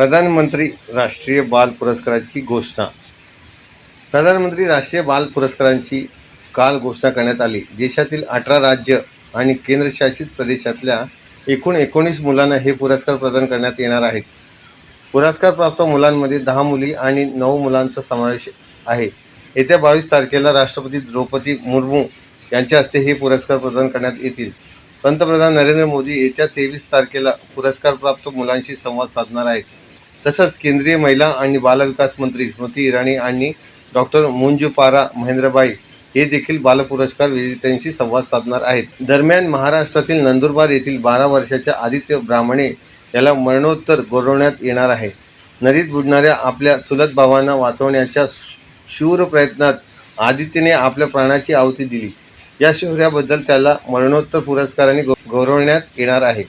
प्रधानमंत्री राष्ट्रीय बाल पुरस्काराची घोषणा. प्रधानमंत्री राष्ट्रीय बाल पुरस्कारांची काल घोषणा करण्यात आली. देशातील अठरा राज्य आणि केंद्रशासित प्रदेशातल्या एकूण एकोणीस मुलांना हे पुरस्कार प्रदान करण्यात येणार आहेत. पुरस्कारप्राप्त मुलांमध्ये दहा मुली आणि नऊ मुलांचा समावेश आहे. येत्या बावीस तारखेला राष्ट्रपती द्रौपदी मुर्मू यांच्या हस्ते हे पुरस्कार प्रदान करण्यात येतील. पंतप्रधान नरेंद्र मोदी येत्या तेवीस तारखेला पुरस्कारप्राप्त मुलांशी संवाद साधणार आहेत. तसंच केंद्रीय महिला आणि बालविकास मंत्री स्मृती इराणी आणि डॉक्टर मुंजू पारा महेंद्रबाई हे देखील बालपुरस्कार विजेत्यांशी संवाद साधणार आहेत. दरम्यान महाराष्ट्रातील नंदुरबार येथील बारा वर्षाच्या आदित्य ब्राह्मणे याला मरणोत्तर गौरवण्यात येणार आहे. नदीत बुडणाऱ्या आपल्या चुलत भावांना वाचवण्याच्या शूर प्रयत्नात आदित्यने आपल्या प्राणाची आहुती दिली. या शौर्याबद्दल त्याला मरणोत्तर पुरस्काराने गौरवण्यात येणार आहे.